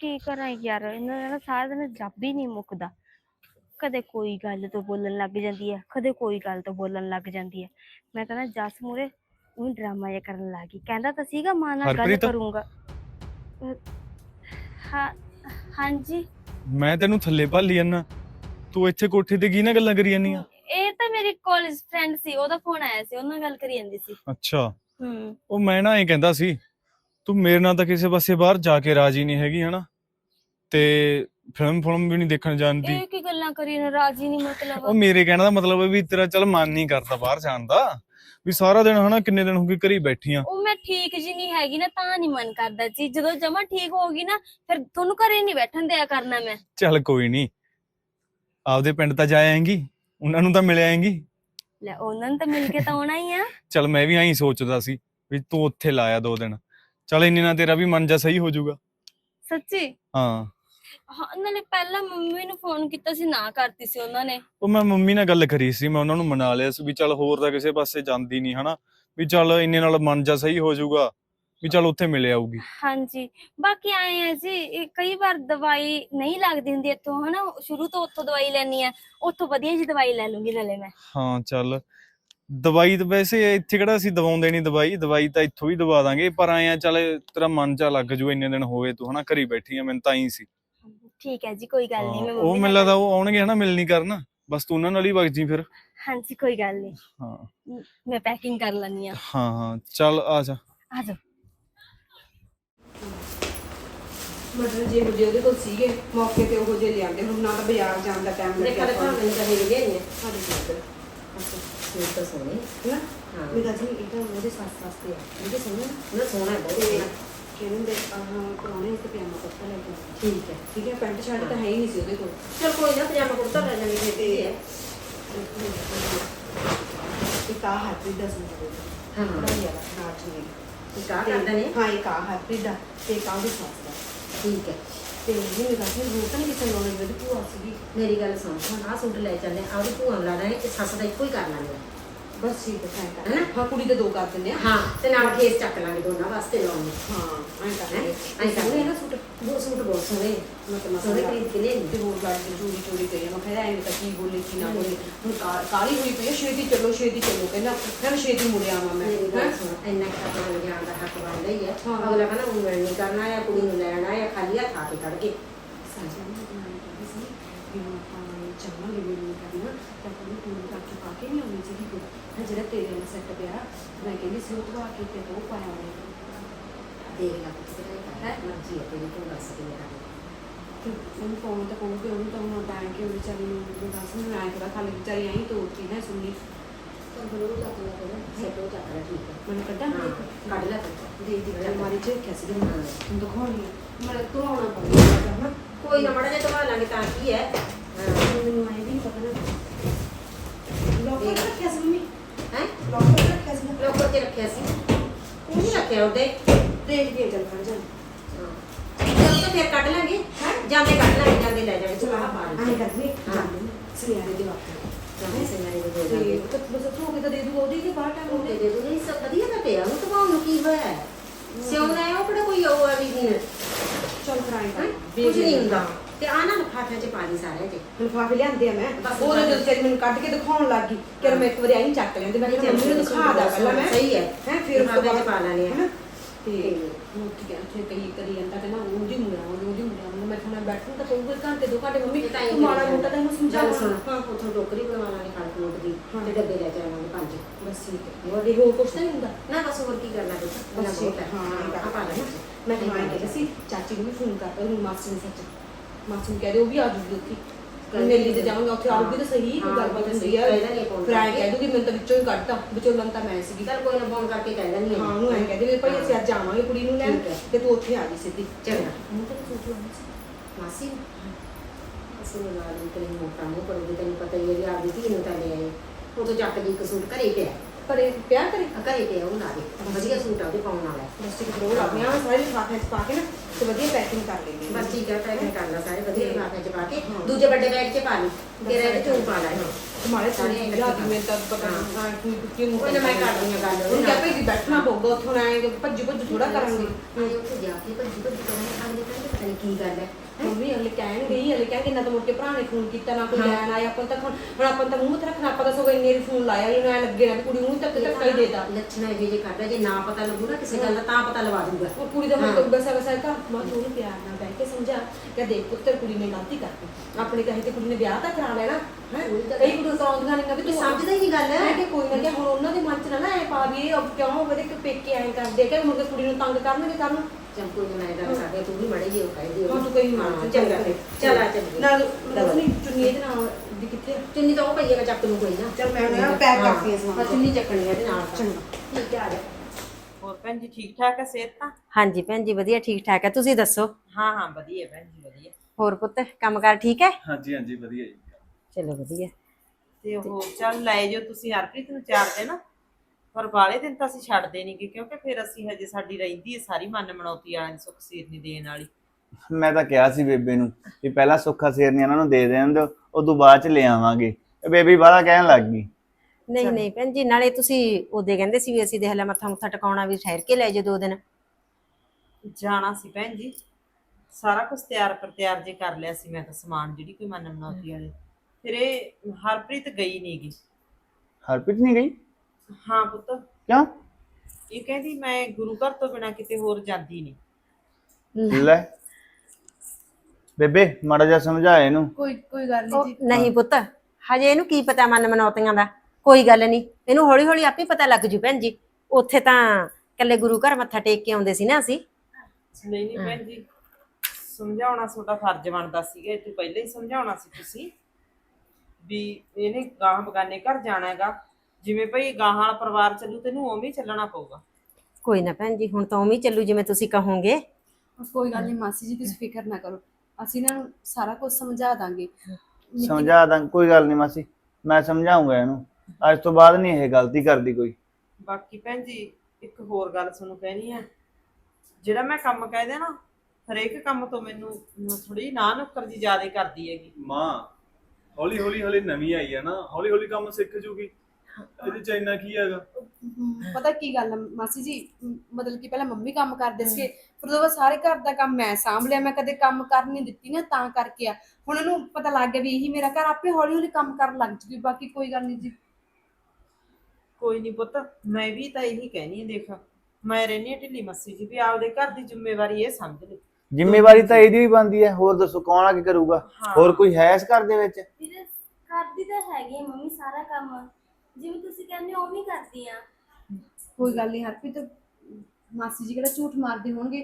ਕੀ ਕਰਾਂ ਯਾਰ? ਇਹਨਾਂ ਦਾ ਨਾ ਸਾਰਾ ਦਿਨ ਜੱਬ ਹੀ ਨਹੀਂ ਮੁੱਕਦਾ। ਕਦੇ ਕੋਈ ਗੱਲ ਤੋਂ ਬੋਲਣ ਲੱਗ ਜਾਂਦੀ ਹੈ ਕਦੇ ਕੋਈ ਗੱਲ ਤੋਂ ਬੋਲਣ ਲੱਗ ਜਾਂਦੀ ਹੈ ਮੈਂ ਤਾਂ ਨਾ ਜੱਸ ਮੂਰੇ ਉਹ ਡਰਾਮਾ ਜਿਹਾ ਕਰਨ ਲੱਗ ਕਹਿੰਦਾ ਤਾਂ ਸੀਗਾ ਮਾਂ ਨਾਲ ਗੱਲ ਹਰਪ੍ਰੀਤ? ਕਰੂੰਗਾ। ਅਹ, ਹਾਂ ਹਾਂਜੀ। ਮੈਂ ਤੈਨੂੰ ਥੱਲੇ ਭਾਲੀ ਜਾਂਦਾ। ਤੂੰ ਇੱਥੇ ਕੋਠੇ ਤੇ ਕੀ ਨਾ ਗੱਲਾਂ ਕਰੀ ਜਾਂਦੀਆਂ ਇਹ ਤਾਂ ਮੇਰੀ ਕਾਲਜ ਫਰੈਂਡ ਸੀ ਉਹਦਾ ਫੋਨ ਆਇਆ ਸੀ ਉਹਨਾਂ ਨਾਲ ਗੱਲ ਕਰੀ ਜਾਂਦੀ ਸੀ। ਅੱਛਾ। ਹੂੰ। ਉਹ ਮੈਂ ਨਾ ਇਹ ਕਹਿੰਦਾ ਸੀ ਤੂੰ ਮੇਰੇ ਨਾਲ ਤਾਂ ਕਿਸੇ ਪਾਸੇ ਬਾਹਰ ਜਾ ਕੇ ਰਾਜੀ ਨਹੀਂ ਹੈਗੀ ਹਨਾ? ਤੇ ਫਿਲਮ ਫਿਲਮ ਵੀ ਨਹੀਂ ਦੇਖਣ ਜਾਂਦੀ। ਇਹ ਕੀ ਗੱਲਾਂ ਕਰੀ ਨਾ ਰਾਜੀ ਨਹੀਂ ਮਤਲਬ। ਉਹ ਮੇਰੇ ਕਹਿਣ ਦਾ ਮਤਲਬ ਹੈ ਵੀ ਤੇਰਾ ਚੱਲ ਮਨ ਨਹੀਂ ਕਰਦਾ ਬਾਹਰ ਜਾਣ ਦਾ। ਵੀ ਸਾਰਾ ਦਿਨ ਹਨਾ ਕਿੰਨੇ ਦਿਨ ਹੋ ਗਏ ਘਰੇ ਬੈਠੀ ਆ ਉਹ ਮੈਂ ਠੀਕ ਜੀ ਨਹੀਂ ਹੈਗੀ ਨਾ ਤਾਂ ਨਹੀਂ ਮਨ ਕਰਦਾ ਜੀ। ਜਦੋਂ ਜਮਾ ਠੀਕ ਹੋਗੀ ਨਾ ਫਿਰ ਤੁਹਾਨੂੰ ਘਰੇ ਨਹੀਂ ਬੈਠਣ ਦਿਆ ਕਰਨਾ ਮੈਂ। ਚੱਲ ਕੋਈ ਨਹੀਂ। ਆਪਦੇ ਪਿੰਡ ਤਾਂ ਜਾ ਆਏਂਗੀ ਉਹਨਾਂ ਨੂੰ ਤਾਂ ਮਿਲ ਆਏਂਗੀ। ਲੈ ਉਹਨਾਂ ਨੂੰ ਤਾਂ ਮਿਲ ਕੇ ਤਾਂ ਆਉਣਾ ਹੀ ਆ। ਚੱਲ ਮੈਂ ਵੀ ਐਂ ਸੋਚਦਾ ਸੀ ਵੀ ਤੂੰ ਉੱਥੇ ਲਾਇਆ ਦੋ ਦਿਨ। ਚੱਲ ਇੰਨੇ ਨਾਲ ਤੇਰਾ ਵੀ ਮਨ ਜਾ ਸਹੀ ਹੋ ਜਾਊਗਾ। ਸੱਚੀ? ਹਾਂ। ਹਾਂ ਨਾਲੇ ਪਹਿਲਾਂ ਮੰਮੀ ਨੂੰ ਫੋਨ ਕੀਤਾ ਸੀ ਨਾ ਕਰਤੀ ਸੀ ਉਹਨਾਂ ਨੇ। ਉਹ ਮੈਂ ਮੰਮੀ ਨਾਲ ਗੱਲ ਕਰੀ ਸੀ ਮੈਂ ਉਹਨਾਂ ਨੂੰ ਮਨਾ ਲਿਆ ਸੀ ਵੀ ਚੱਲ ਹੋਰ ਤਾਂ ਕਿਸੇ ਪਾਸੇ ਜਾਂਦੀ ਨਹੀਂ ਹਨਾ? ਵੀ ਚੱਲ ਇੰਨੇ ਨਾਲ ਮਨ ਜਾ ਸਹੀ ਹੋ ਜਾਊਗਾ ਵੀ ਚੱਲ ਉੱਥੇ ਮਿਲ ਆਊਗੀ। ਹਾਂਜੀ। ਬਾਕੀ ਆਏ ਆ ਜੀ ਇਹ ਕਈ ਵਾਰ ਦਵਾਈ ਨਹੀਂ ਲੱਗਦੀ ਹੁੰਦੀ ਇੱਥੋਂ ਹਨਾ? ਸ਼ੁਰੂ ਤੋਂ ਉੱਥੋਂ ਦਵਾਈ ਲੈਣੀ ਆ ਉੱਥੋਂ ਵਧੀਆ ਜੀ ਦਵਾਈ ਲੈ ਲੂੰਗੀ ਨਾਲੇ ਮੈਂ। ਹਾਂ ਚੱਲ। ਦਵਾਈ ਤਾਂ ਵੈਸੇ ਇੱਥੇ ਕਿਹੜਾ ਅਸੀਂ ਦਵਾਉਂਦੇ ਨਹੀਂ ਦਵਾਈ ਦਵਾਈ ਤਾਂ ਇੱਥੋਂ ਵੀ ਦਵਾ ਦਾਂਗੇ ਪਰ ਆਏ ਆ ਚੱਲ ਤੇਰਾ ਮਨ ਜਾ ਲੱਗ ਜੂ ਇੰਨੇ ਦਿਨ ਹੋਏ ਤੂੰ ਹਨਾ ਘਰੀ ਬੈਠੀ ਆ ਮੈਨੂੰ ਤਾਂ ਹੀ ਸੀ। ਠੀਕ ਹੈ ਜੀ ਕੋਈ ਗੱਲ ਨਹੀਂ ਮੈਂ ਉਹ ਮੰਮੀ ਮੈਨੂੰ ਨਾਲ- ਲੱਗਦਾ ਉਹ ਆਉਣਗੇ ਹਨਾ ਮਿਲਣੀ ਕਰਨ ਬਸ ਤੂੰ ਉਹਨਾਂ ਨਾਲ ਹੀ ਵਗ ਜੀ ਫਿਰ। ਹਾਂਜੀ ਕੋਈ ਗੱਲ ਨਹੀਂ। ਹਾਂ। ਮੈਂ ਪੈਕਿੰਗ ਕਰ ਲੈਣੀ ਆ ਹਾਂ ਹਾਂ ਚੱਲ ਆ ਜਾ। ਆ ਜਾਓ। ਮਟਰ ਜੇ ਜੇ ਉਹਦੇ ਕੋਲ ਸੀਗੇ ਮੌਕੇ ਤੇ ਉਹ ਜੇ ਲਿਆਂਦੇ ਹੁਣ ਨਾ ਤਾਂ ਬਾਜ਼ਾਰ ਜਾਣ ਦਾ ਟਾਈਮ ਦੇਖਾ ਲੱਗਿਆ ਦੇਖਾ ਮੈਨੂੰ ਤਾਂ ਮੇਰੇ ਲਈ ਆਈ ਹੈ ਹਾਂ ਜੀ ਬਿਲਕੁਲ ਸੂਟ ਤਾਂ ਸੋਹਣੇ ਨਾ ਹਾਂ ਮੇਰਾ ਜੀ ਇਹ ਤਾਂ ਉਹਦੇ ਸੱਸ ਵਾਸਤੇ ਆ ਇਹਦੇ ਸੋਹਣਾ ਨਾ ਸੋਹਣਾ ਹੈ, ਬਹੁਤ ਤੇ ਸੋਹਣਾ ਕਹਿੰਦੇ ਆਹ ਪੁਰਾਣੇ ਤੇ ਪਜਾਮਾ ਕੁੜਤਾ ਲੈ ਕੇ। ਠੀਕ ਹੈ ਠੀਕ ਹੈ ਪੈਂਟ ਸ਼ਰਟ ਤਾਂ ਹੈ ਹੀ ਨਹੀਂ ਸੀ ਉਹਦੇ ਕੋਲ ਚਲ ਕੋਈ ਨਾ ਪਜਾਮਾ ਕੁੜਤਾ ਲੈ ਜਾਣੀ ਫਿਰ ਕੀ ਹੈ ਇੱਕ ਆ ਹੱਥੀ ਦਾ ਸੂਟ ਹਾਂ। ਹੀ ਆਲਾ ਨਾਚ ਨੇ ਇੱਕ ਆਹ ਕਰਦਾ ਨੇ? ਹਾਂ ਇੱਕ ਆ ਹੱਥੀ ਦਾ ਤੇ ਇੱਕ ਆ ਉਹਦੀ ਸੱਸ ਦਾ ਠੀਕ ਹੈ ਤੇ ਇਹ ਮੇਰਾ ਜੀ ਤਾਂ ਨਹੀਂ ਕਿਸੇ ਨੌਲੇਜ ਵਿੱਚ ਭੂਆ ਸੀਗੀ। ਮੇਰੀ ਗੱਲ ਸੁਣ, ਹੁਣ ਆਹ ਸੂਟ ਲੈ ਚੱਲੇ ਆਹ ਵੀ ਭੂਆ ਲਾ ਦਾਂਗੇ ਤੇ ਸੱਸ ਦਾ ਇੱਕੋ ਹੀ ਕਰ ਲਾਂਗੇ ਬਸ ਠੀਕ ਹੈ ਐਂ ਕਰ? ਹਾਂ ਕੁੜੀ ਦੇ ਦੋ ਕਰ ਦਿੰਦੇ ਆ। ਹਾਂ। ਤੇ ਨਾਲ ਖੇਸ ਚੱਕ ਲਾਂਗੇ ਦੋਨਾਂ ਵਾਸਤੇ ਲਾਉਣੇ ਹਾਂ ਐਂ ਕਰ। ਹੈਂ? ਐਂ ਕਰ। ਕਰ ਨਾ ਸੂਟ? ਉਹ ਸੂਟ ਬਹੁਤ ਸੋਹਣੇ। ਮੈਂ ਤਾਂ ਸੋਹਣੇ ਖਰੀਦ ਕੇ ਲਿਆਈ ਤੇ ਹੋਰ ਗੱਲ ਤੇ ਚੋਰੀ ਚੋਰੀ ਕਰੀ ਮੈਂ ਕਿਹਾ ਐਂ ਤਾਂ ਕੀ ਬੋਲੇ ਕੀ ਨਾ ਬੋਲੇ। ਹੁਣ ਕਾ- ਕਾਹਲੀ ਹੋਈ ਪਈ ਹੈ ਛੇਤੀ ਚੱਲੋ ਛੇਤੀ ਚੱਲੋ। ਕਹਿੰਦਾ ਫਿਰ ਛੇਤੀ ਮੁੜਿਆ ਆਵਾਂ ਮੈਂ। ਹੈਂ? ਇੰਨਾ ਕੁ ਆਪਣਾ ਲਿਜਾਣ ਦਾ ਹੱਕ ਬਣਦਾ ਹੀ ਹੈ ਹਾਂ। ਅਗਲਾ ਕਹਿੰਦਾ ਉਹ ਮਿਲ ਨਹੀਂ ਕਰਨਾ ਹੈ ਕੁੜੀ ਨੂੰ ਲੈਣਾ ਹੈ ਖਾਲੀ ਹੱਥ ਆ ਕੇ ਕੱਢ ਕੇ ਸਾਜਾ ਨੇ ਕਹਿੰਦੀ ਸੀ ਵੀ ਹੁਣ ਆਪਾਂ ਮੈਨੂੰ ਕਰਨਾ ਤਾਂ ਕੋਈ ਪੂਰੀ ਕਰਕੇ ਪਾ ਕੇ ਨਹੀਂ ਆਉਣੀ ਸੀਗੀ ਕੋਈ ਹਾਂ ਜਿਹੜਾ ਤੇਰੇ ਨਾਲ ਸੈੱਟ ਪਿਆ ਮੈਂ ਕਹਿੰਦੀ ਸੀ ਉਹ ਤੋਂ ਆ ਕੇ ਤੇ ਉਹ ਪਾਇਆ ਹੋਇਆ ਦੇਖ ਲੈ ਕੁਛ ਕਿਹੜਾ ਹੈ ਮਰਜ਼ੀ ਹੈ ਤੇਰੀ ਤੂੰ ਦੱਸ ਕੇ ਮੇਰਾ ਤੇ ਉਹਨੂੰ ਫੋਨ ਤੇ ਕਹੂੰਗੀ ਉਹਨੂੰ ਤਾਂ ਹੁਣ ਬੈਂਕ ਕੇ ਵਿਚਾਰੀ ਨੂੰ ਦੱਸ ਨੂੰ ਆਇਆ ਕਿ ਖਾਲੀ ਵਿਚਾਰੀ ਆਈ ਤੋੜਤੀ ਨਾ ਸੁਣਨੀ ਚਲ ਬਰੋ ਚੱਕ ਲੈ ਕੋਈ ਸੈਟ ਹੋ ਚੱਕ ਲੈ ਠੀਕ ਹੈ ਮੈਨੂੰ ਕੱਢਾਂ ਕੱਢ ਲੈ ਦੇ ਦੀ ਅਲਮਾਰੀ ਚ ਰੱਖਿਆ ਸੀ ਦਿਖਾਉਣੀ ਮੈਂ ਤੋਂ ਪਊਗਾ ਕੋਈ ਨਾ ਮੜਾ ਜੇ ਤਵਾ ਲਾਂਗੇ ਤਾਂ ਕੀ ਹੈ ਮੈਨੂੰ ਆਏ ਵੀ ਨਹੀਂ ਪਤਾ ਨਾ ਲੋਕਰ ਰੱਖਿਆ ਸੀ ਮੰਮੀ ਹੈ ਲੋਕਰ ਰੱਖਿਆ ਸੀ ਨਾ। ਲੋਕਰ ਤੇ ਰੱਖਿਆ ਸੀ ਉਹ ਨਹੀਂ ਰੱਖਿਆ ਉਹਦੇ ਦੇਖ ਕੇ ਚੱਲ ਖੜ ਜਾ ਜਦ ਤਾਂ ਫਿਰ ਕੱਢ ਲਾਂਗੇ ਜਾਂਦੇ ਕੱਢ ਲਾਂਗੇ ਜਾਂਦੇ ਲੈ ਜਾਵਾਂਗੇ ਚਲਾ ਪਾ ਆਏ ਲਈ ਕਰਨੀ ਹਾਂ। ਜਾਂਦੇ ਸਿਆਰੇ ਦੇ ਵਾਪਸ ਜਾਂਦੇ ਸੇ ਮੇਰੇ ਦੇ ਤੇ ਦੇ ਉਹ ਤਾਂ ਬਸ ਤੂੰ ਕਿਤੇ ਦੇ ਦੂਗਾ ਉਹਦੀ ਕਿ ਬਾਹਰ ਟਾਈਮ ਉਹ ਦੇ ਦੋ ਨਹੀਂ ਸਭ ਵਧੀਆ ਤਾਂ ਪਿਆ ਉਹ ਤਾਂ ਭਾਉ ਨੂੰ ਕੀ ਹੋਇਆ ਹੈ ਸਿਉਣਾ ਹੈ ਉਹ ਕਿਹੜਾ ਕੋਈ ਉਹ ਆ ਵੀ ਨਹੀਂ ਚੱਲ ਕਰਾਈ ਹੈਂ? ਕੁਝ ਨਹੀਂ ਹੁੰਦਾ ਤੇ ਆ ਨਾ ਲਫਾਫਿਆਂ ਚ ਪਾ ਲਈ ਸਾਰੇ ਤੇ ਲਿਫਾਫੇ ਲਿਆਂਦੇ ਆ ਮੈਂ ਬਸ ਉਹਦੇ ਲਿਫਾਫੇ। ਜਦੋਂ ਤੇਰੀ ਮੈਨੂੰ ਕੱਢ ਕੇ ਦਿਖਾਉਣ ਲੱਗ ਗਈ ਕਿ ਮੈਂ ਇੱਕ ਵਾਰੀ ਆਈ ਚੱਕ ਲੈਂਦੇ ਮੈਂ ਕਿਹਾ ਮੰਮੀ ਨੂੰ ਦਿਖਾ ਦਾ ਪਹਿਲਾਂ ਮੈਂ ਸਹੀ ਹੈ ਹੈ ਫਿਰ ਉਸ ਤੋਂ ਲਿਫਾਫੇ ਚ ਬਾਅਦ ਪਾ ਲੈਣੇ ਆ ਹੈਨਾ? ਤੇ ਉਹ ਠੀਕ ਹੈ ਉੱਥੇ ਕਹੀ ਕਰੀ ਜਾਂਦਾ ਕਹਿੰਦਾ ਉਹ ਜੀ ਮੁੜਿਆ ਉਹ ਜੀ ਮੁੜਿਆ ਉਹਨੂੰ ਮੈਂ ਖਾਣਾ ਬੈਠੂ ਤਾਂ ਕਹੂਗਾ ਘੰਟੇ ਦੋ ਘੰਟੇ ਮੰਮੀ ਇਹ ਤਾਂ ਹੀ ਤੂੰ ਮਾੜਾ ਮੋਟਾ ਤਾਂ ਇਹਨੂੰ ਸਮਝਾ ਚੱਲ ਸੁਣ ਹਾਂ ਉਥੋਂ ਟੋਕਰੀ ਬਣਵਾ ਲਾਂਗੇ ਕਣਕ ਨੋਟ ਦੀ ਹਾਂ। ਤੇ ਡੱਬੇ ਲੈ ਕੇ ਆਵਾਂਗੇ ਪੰਜ ਬਸ ਠੀਕ ਹੈ ਹੋਰ ਹੋਰ ਕੁਛ ਤਾਂ ਨਹੀਂ ਹੁੰਦਾ ਨਾ ਬਸ ਹੋਰ ਕੀ ਕਰਨਾ ਬੇਟਾ ਬਸ ਠੀਕ ਹੈ ਹਾਂ ਇਹ ਆ ਪਾ ਲੈਣਾ ਮੈਂ ਤਾਂ ਆਏ ਕਹਿੰਦਾ ਸੀ ਚਾਚੀ ਨੂੰ ਵੀ ਫੋਨ ਕਰਤਾ ਉਹਨੂੰ ਮਾਸੀ ਨੂੰ ਸੱਚ ਮਾਸੀ ਨੂੰ ਕਹਿ ਦੇ ਉਹ ਵੀ ਆ ਜੂਗੀ ਉੱਥੇ ਮੇਲੀ ਤੇ ਜਾਵਾਂਗਾ ਉੱਥੇ ਆਊਗੀ ਤਾਂ ਸਹੀ ਕੋਈ ਗੱਲਬਾਤ ਹਾਂ, ਹੁੰਦੀ ਆ। ਇਹਦਾ ਨਹੀਂ phone ਫਿਰ। ਕਹਿ ਦੂਗੀ ਮੈਨੂੰ ਤਾਂ ਵਿੱਚੋਂ ਹੀ ਕੱਢਤਾ ਵਿਚੋਲਨ ਤਾਂ ਮੈਂ ਸੀਗੀ। ਚੱਲ ਕੋਈ ਨਾ ਫੋਨ ਕਰਕੇ ਕਹਿ ਦਿੰਦੀ ਹਾਂ। ਉਹਨੂੰ ਐਂ ਕਹਦੇ ਵੀ ਭਾਈ ਅਸੀਂ ਅੱਜ ਜਾਵਾਂਗੇ ਕੁੜੀ ਨੂੰ ਲੈਣ। ਤੇ ਤੂੰ ਉੱਥੇ ਆ ਜੀ ਸਿੱਧੀ। ਚੰਗਾ। ਮੂੰਹ ਤੇ ਸੀ। ਮਾਸੀ? ਅਸੀਂ ਨੂੰ ਨਾਲ ਤੇ ਮੋਟਾ ਮੋਹ ਕਰੋਗੇ ਤੈਨੂੰ ਪਤਾ ਹੀ ਹੈ ਵੀ ਆਪਦੀ ਧੀ ਨੂੰ ਤਾਂ ਲੈ ਆਏ। ਉਹ ਤੋਂ ਚੱਕ ਦੀ ਇੱਕ ਸੂਟ ਘਰੇ ਪਿਆ। ਪਰ ਪਿਆ ਕਰੇ? ਘਰੇ ਪਿਆ ਉਹ ਲਾ ਦੇ ਵਧੀਆ ਸੂਟ ਆ ਉਹਦੇ ਪਾਉਣ ਵਾਲਾ। ਠੀਕ ਰੋਲ ਆਪਣੇ ਆ ਸਾਰੇ ਲਿਫਾਫੇ ਚ ਪਾ ਕੇ ਨਾ ਤੇ ਵਧੀਆ ਪੈਕਿੰਗ ਕਰ ਲੈਣੀ ਬਸ ਠੀਕ ਹੈ ਪੈਕਿੰਗ ਕਰ ਲਾ ਸਾਰੇ ਵਧੀਆ ਲਿਫਾਫੇ ਚ ਪਾ ਕੇ। ਦੂਜੇ ਵੱਡੇ ਬੈਗ ਚ ਪਾ ਲਈ ਤੇਰਾ ਇਹ ਚੋਂ ਪਾ ਲੈ ਹਮਾਰੇ ਸਾਰੇ ਯਾਦ ਮੈਂ ਤਾਂ। ਨਹੀਂ ਕਿ ਕਿੱਥੇ ਨੂੰ ਕੋਈ ਨਾ ਮੈਂ ਕਰ ਦੂੰਗੀ ਗੱਲ ਉਹ ਕਿਹਾ ਭਈ ਬੈਠਣਾ ਪਊਗਾ ਉੱਥੋਂ ਆਏਗੇ ਭੱਜ ਭੱਜ ਥੋੜਾ ਕਰਾਂਗੇ। ਉੱਥੇ ਜਾ ਕੇ ਭੱਜੀ ਭੱਜੀ ਕਰਾਂਗੇ ਕਹਿੰਦੇ ਨਹੀਂ ਕੀ ਗੱਲ ਹੈ? ਮੰਮੀ ਅਗਲੇ ਕਹਿਣਗੇ ਹੀ ਅਗਲੇ ਕਹਿਣਗੇ ਨਾ ਤਾਂ ਮੁੜ ਕੇ ਭਰਾ ਨੇ ਫੋਨ ਕੀਤਾ ਨਾ ਕੋਈ ਲੈਣ ਆਇਆ ਆਪਾਂ ਤਾਂ ਹੁਣ ਹੁਣ ਆਪਾਂ ਨੂੰ ਤਾਂ ਮੂੰਹ ਤੇ ਰੱਖਣਾ ਆਪਾਂ ਤਾਂ ਸਗੋਂ ਇੰਨੇ ਫੋਨ ਲਾਇਆ ਹੀ ਨਾ ਲੱਗੇ ਨਾ ਵੀ ਕੁੜੀ ਮੂੰਹ ਤੱਕ ਧੱਕਾ ਹੀ ਦੇਦਾ ਲੱਛਣਾ ਇਹ ਜੇ ਕਰਦਾ ਜੇ ਨਾ ਪਤਾ ਲੱਗੂਗਾ ਕਿਸੇ ਗੱਲ ਦਾ ਤਾਂ ਪਤਾ ਲਵਾ ਦੂਗਾ। ਉਹ ਕੁੜੀ ਦਾ ਮੈਂ ਬਸਾ ਬਸਾ ਘਰ ਮੈਂ ਤੂੰ ਉਹਨੂੰ ਪਿਆਰ ਨਾਲ ਬਹਿ ਕੇ ਸਮਝਾ ਕਿ ਦੇਖ ਪੁੱਤਰ ਕੁੜੀ ਨੇ ਗਲਤੀ ਕਰਤੀ। ਆਪਣੇ ਕਹੇ ਤੇ ਕੁੜੀ ਨੇ ਵਿਆਹ ਤਾਂ ਕਰਾ ਲੈਣਾ। ਹੈ? ਕਈ ਕੁੜੀਆਂ ਤਾਂ ਆਉਂਦੀਆਂ ਨੇ ਕਿ ਤੂੰ ਸਮਝਦਾ ਹੀ ਨਹੀਂ ਗੱਲ। ਮੈਂ ਕਿ ਕੋਈ ਨਾ ਕਿ ਹੁਣ ਉਹਨਾਂ ਦੇ ਮਨ ਚ ਨਾ ਨਾ ਐ ਪਾ ਵੀ ਇਹ ਕਿਉਂ ਉਹਦੇ ਕਿ ਪੇਕੇ ਐਂ ਕਰਦੇ ਕਿ ਕੇ ਕੁੜੀ ਨੂੰ ਤੰਗ ਕਰਨਗੇ ਕੱਲ ਨੂੰ ਚੱਲ ਕੋਈ ਨਾ ਮੈਂ ਗੱਲ ਕਰਦੇ ਤੂੰ ਵੀ ਮੜੇ ਜੀ ਉਹ ਕਹਿ ਦਿਓ ਹੁਣ ਤੂੰ ਕਹੀਂ ਮਾਰ ਹਾਂ, ਚੰਗਾ ਫਿਰ। ਚੱਲ ਆ ਚੱਲ ਨਾਲ ਮਤਲਬ ਨਹੀਂ ਚੁੰਨੀ ਇਹਦੇ ਨਾਲ ਦੀ ਕਿੱਥੇ ਆ? ਚੁੰਨੀ ਤਾਂ ਉਹ ਪਈ ਹੈ ਚੱਕ ਨੂੰ ਕੋਈ ਨਾ। ਚੱਲ ਮੈਂ ਨਾ ਪੈਕ ਕਰਦੀ ਹਾਂ ਹਾਂ ਸਮਾਨ ਚੁੰਨੀ ਚੱਕਣੀ ਹੈ ਇਹਦੇ ਨਾਲ। ਚੰਗਾ। ਠੀਕ ਹੈ ਆ ਜਾ। ਹੋਰ ਭੈਣ ਜੀ ਠੀਕ ਠਾਕ ਹੈ ਸਿਹਤ ਤਾਂ? ਹਾਂਜੀ ਭੈਣ ਜੀ ਵਧੀਆ ਠੀਕ ਠਾਕ ਹੈ ਤੁਸੀਂ ਦੱਸੋ? ਹਾਂ ਹਾਂ ਵਧੀਆ ਭੈਣ ਜੀ ਵਧੀਆ। ਹੋਰ ਪੁੱਤ ਕੰਮਕਾਰ ਠੀਕ ਹੈ? ਹਾਂਜੀ ਹਾਂਜੀ ਵਧੀਆ ਜੀ। ਚਲੋ ਵਧੀਆ। ਤੇ ਉਹ ਚੱਲ ਲੈ ਜਾਓ ਤੁਸੀਂ ਹਰਪ੍ਰੀਤ ਨੂੰ ਚਾਰ ਦਿਨ। ਪਰ ਬਾਲੇ ਦਿਨ ਤਾਂ ਅਸੀਂ ਛੱਡਦੇ ਨਹੀਂਗੇ ਕਿਉਂਕਿ ਫਿਰ ਅਸੀਂ ਹਜੇ ਸਾਡੀ ਰਹਿੰਦੀ ਹੈ ਸਾਰੀ ਮਨ ਮਨੌਤੀ ਦੀ ਸੁੱਖ ਸੀਰਨੀ ਦੇਣ ਵਾਲੀ। ਮੈਂ ਤਾਂ ਕਿਹਾ ਸੀ ਬੇਬੇ ਨੂੰ ਵੀ ਪਹਿਲਾਂ ਸੁੱਖਾ ਸੇਰਨੀ ਇਹਨਾਂ ਨੂੰ ਦੇ ਦੇਣ ਦਿਓ ਉਦੋਂ ਬਾਅਦ ਚ ਲੈ ਆਵਾਂਗੇ। ਇਹ ਬੇਬੀ ਬਾਹਲਾ ਕਹਿਣ ਲੱਗ ਗਈ। ਨਹੀਂ ਨਹੀਂ ਭੈਣ ਜੀ ਨਾਲੇ ਤੁਸੀਂ ਉਹਦੇ ਕਹਿੰਦੇ ਸੀ ਵੀ ਅਸੀਂ ਦੇਖ ਲੈ ਮੱਥਾ ਮੁੱਥਾ ਟਿਕਾਉਣਾ ਵੀ ਠਹਿਰ ਕੇ ਲੈ ਜੇ ਦੋ ਦਿਨ। ਜਾਣਾ ਸੀ ਭੈਣ ਜੀ। ਸਾਰਾ ਕੁਝ ਤਿਆਰ ਪਰ ਤਿਆਰ ਜੇ ਕਰ ਲਿਆ ਸੀ ਮੈਂ ਤਾਂ ਸਮਾਨ ਜਿਹੜੀ ਕੋਈ ਮਨ ਮਨੌਤੀ ਵਾਲੇ। ਫਿਰ ਇਹ ਹਰਪ੍ਰੀਤ ਗਈ ਨਹੀਂਗੀ ਹਰਪ੍ਰੀਤ ਨਹੀਂ ਗਈ? ਹਾਂ ਪੁੱਤ। ਕਿਉਂ? ਇਹ ਕਹਿੰਦੀ ਮੈਂ ਗੁਰੂ ਘਰ ਤੋਂ ਬਿਨਾ ਕਿਤੇ ਹੋਰ ਜਾਂਦੀ ਨਹੀਂ। ਲੈ। ਬੇਬੇ ਮਾੜਾ ਜਿਹਾ ਸਮਝਾ ਇਹਨੂੰ। ਕੋਈ ਕੋਈ ਗੱਲ ਉਹ ਨਹੀਂ ਪੁੱਤ ਹਜੇ ਇਹਨੂੰ ਕੀ ਪਤਾ ਮਨ ਮਨੌਤੀਆਂ ਦਾ? ਕੋਈ ਗੱਲ ਨਹੀਂ। ਇਹਨੂੰ ਹੌਲੀ ਹੌਲੀ ਆਪੇ ਪਤਾ ਲੱਗ ਜੂ ਭੈਣ ਜੀ। ਉੱਥੇ ਤਾਂ ਇਕੱਲੇ ਗੁਰੂ ਘਰ ਮੱਥਾ ਟੇਕ ਕੇ ਆਉਂਦੇ ਸੀ ਨਾ ਅਸੀਂ। ਨਹੀਂ ਨਹੀਂ ਭੈਣ ਜੀ ਸਮਝਾਉਣਾ ਤੁਹਾਡਾ ਫਰਜ਼ ਬਣਦਾ ਸੀਗਾ ਇਹ ਤੋਂ ਪਹਿਲਾਂ ਹੀ ਸਮਝਾਉਣਾ ਸੀ ਤੁਸੀਂ ਵੀ ਇਹਨੇ ਗਾਂ ਬਗਾਨੇ ਘਰ ਜਾਣਾ ਹੈਗਾ। ਜਿਵੇਂ ਭਈ ਗਾਹਾਂ ਵਾਲਾ ਪਰਿਵਾਰ ਚੱਲੂ ਤੈਨੂੰ ਉਵੇਂ ਹੀ ਚੱਲਣਾ ਪਊਗਾ। ਕੋਈ ਨਾ ਭੈਣ ਜੀ ਹੁਣ ਤਾਂ ਉਵੇਂ ਹੀ ਚੱਲੂ ਜਿਵੇਂ ਤੁਸੀਂ ਕਹੋਗੇ। ਕੋਈ ਗੱਲ ਨਹੀਂ ਮਾਸੀ ਜੀ ਤੁਸੀਂ ਫਿਕਰ ਨਾ ਕਰੋ। ਅਸੀਂ ਇਹਨਾਂ ਨੂੰ ਸਾਰਾ ਕੁਝ ਸਮਝਾ ਦਾਂਗੇ। ਸਮਝਾ ਦਾਂ ਕੋਈ ਗੱਲ ਨਹੀਂ ਮਾਸੀ ਮੈਂ ਸਮਝਾਉਂਗਾ ਇਹਨੂੰ। ਅੱਜ ਤੋਂ ਬਾਅਦ ਨਹੀਂ ਇਹ ਗਲਤੀ ਕਰਦੀ ਕੋਈ। ਬਾਕੀ ਭੈਣ ਜੀ ਇੱਕ ਹੋਰ ਗੱਲ ਤੁਹਾਨੂੰ ਕਹਿਣੀ ਹੈ ਜਿਹੜਾ ਮੈਂ ਕੰਮ ਕਹਿਦੇ ਨਾ ਹਰੇਕ ਕੰਮ ਤੋਂ ਮੈਨੂੰ ਥੋੜੀ ਨਾ ਨੁੱਕਰ ਜੀ ਜ਼ਿਆਦਾ ਕਰਦੀ ਹੈਗੀ। ਮਾਂ ਹੌਲੀ ਹੌਲੀ ਹਲੇ ਨਵੀਂ ਆਈ ਹੈ ਨਾ ਹੌਲੀ ਹੌਲੀ ਕੰਮ ਸਿੱਖ ਜੂਗੀ। ਇਹਦੇ ਚ ਇੰਨਾ ਕੀ ਹੈਗਾ? ਪਤਾ ਕੀ ਗੱਲ ਆ ਮਾਸੀ ਜੀ? ਮ, ਮਤਲਬ ਕਿ ਪਹਿਲਾਂ ਮੰਮੀ ਕੰਮ ਕਰਦੇ ਸੀਗੇ ਫਿਰ ਉਹਦੇ ਬਾਅਦ ਸਾਰੇ ਘਰ ਦਾ ਕੰਮ ਮੈਂ ਸਾਂਭ ਲਿਆ ਮੈਂ ਕਦੇ ਕੰਮ ਕਰਨ ਨਹੀਂ ਦਿੱਤੀ ਨਾ ਤਾਂ ਕਰਕੇ ਆ। ਹੁਣ ਉਹਨੂੰ ਪਤਾ ਲੱਗ ਗਿਆ ਵੀ ਇਹੀ ਮੇਰਾ ਘਰ ਆਪੇ ਹੌਲੀ ਹੌਲੀ ਕੰਮ ਕਰਨ ਲੱਗ ਜੂਗੀ ਬਾਕੀ ਕੋਈ ਗੱਲ ਨਹੀਂ ਜੀ। ਕੋਈ ਨਹੀਂ ਪੁੱਤ ਮੈਂ ਵੀ ਤਾਂ ਇਹੀ ਕਹਿਣੀ ਹੈ ਦੇਖ। ਮੈਂ ਰਹਿਣੀ ਢਿੱਲੀ ਮੱਸੀ ਜੀ ਵੀ ਆਪਦੇ ਘਰ ਦੀ ਜ਼ਿੰਮੇਵਾਰੀ ਇਹ ਸਮਝ ਲੈ। ਜ਼ਿੰਮੇਵਾਰੀ ਤਾਂ ਇਹਦੀ ਵੀ ਬਣਦੀ ਹੈ ਹੋਰ ਦੱਸੋ ਕੌਣ ਆ ਕੇ ਕਰੂਗਾ? ਹਾਂ। ਹੋਰ ਕੋਈ ਹੈ ਇਸ ਘਰ ਦੇ ਵਿੱਚ? ਵੀਰੇ ਕਰਦੀ ਤਾਂ ਹੈਗੀ ਆ ਮੰਮੀ ਸਾਰਾ ਕੰਮ। ਜਿਵੇਂ ਤੁਸੀਂ ਕਹਿੰਦੇ ਹੋ ਉਵੇਂ ਕਰਦੀ ਆ ਕੋਈ ਗੱਲ ਨਹੀਂ ਹਰਪ੍ਰੀਤ ਮਾਸੀ ਜੀ ਕਿਹੜਾ ਝੂਠ ਮਾਰਦੇ ਹੋਣਗੇ?